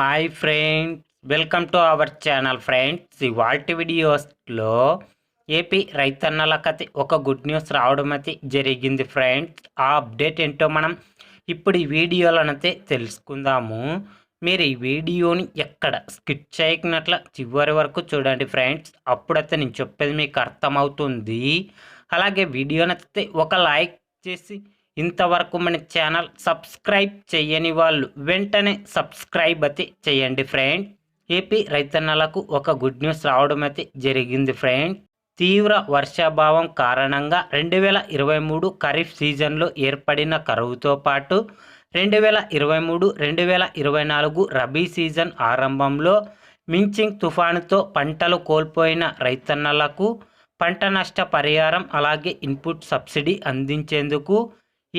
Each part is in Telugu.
Hi friends welcome to our channel friends. ఇవాల్టి వీడియోస్లో ఏపీ రైతన్నలకైతే ఒక గుడ్ న్యూస్ రావడం అయితే జరిగింది ఫ్రెండ్స్. ఆ అప్డేట్ ఏంటో మనం ఇప్పుడు ఈ వీడియోలనైతే తెలుసుకుందాము. మీరు ఈ వీడియోని ఎక్కడ స్కిప్ చేయకున్నట్ల చివరి వరకు చూడండి ఫ్రెండ్స్. అప్పుడైతే నేను చెప్పేది మీకు అర్థమవుతుంది. అలాగే వీడియో నచ్చితే ఒక లైక్ చేసి ఇంతవరకు మన ఛానల్ సబ్స్క్రైబ్ చేయని వాళ్ళు వెంటనే సబ్స్క్రైబ్ అయితే చేయండి ఫ్రెండ్. ఏపీ రైతన్నలకు ఒక గుడ్ న్యూస్ రావడం అయితే జరిగింది ఫ్రెండ్. తీవ్ర వర్షాభావం కారణంగా రెండు వేల ఇరవై మూడు ఖరీఫ్ సీజన్లో ఏర్పడిన కరువుతో పాటు రెండు వేల ఇరవై మూడు రెండు వేల ఇరవై నాలుగు రబీ సీజన్ ఆరంభంలో మించింగ్ తుఫానుతో పంటలు కోల్పోయిన రైతన్నలకు పంట నష్ట పరిహారం అలాగే ఇన్పుట్ సబ్సిడీ అందించేందుకు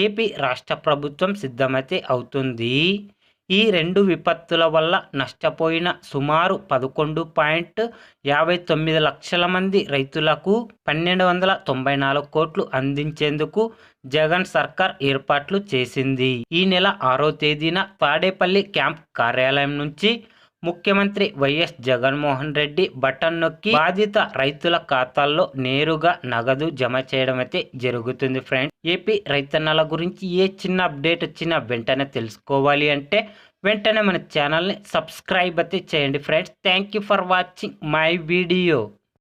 ఏపీ రాష్ట్ర ప్రభుత్వం సిద్ధమైతే అవుతుంది. ఈ రెండు విపత్తుల వల్ల నష్టపోయిన సుమారు పదకొండు పాయింట్ యాభై తొమ్మిది లక్షల మంది రైతులకు పన్నెండు వందల తొంభై నాలుగు కోట్లు అందించేందుకు జగన్ సర్కార్ ఏర్పాట్లు చేసింది. ఈ నెల ఆరో తేదీన తాడేపల్లి క్యాంప్ కార్యాలయం నుంచి ముఖ్యమంత్రి వైఎస్ జగన్మోహన్ రెడ్డి బటన్ నొక్కి బాధిత రైతుల ఖాతాల్లో నేరుగా నగదు జమ చేయడం అయితే జరుగుతుంది ఫ్రెండ్స్. ఏపీ రైతన్నల గురించి ఏ చిన్న అప్డేట్ వచ్చినా వెంటనే తెలుసుకోవాలి అంటే వెంటనే మన ఛానల్ని సబ్స్క్రైబ్ అయితే చేయండి friends. Thank you for watching my video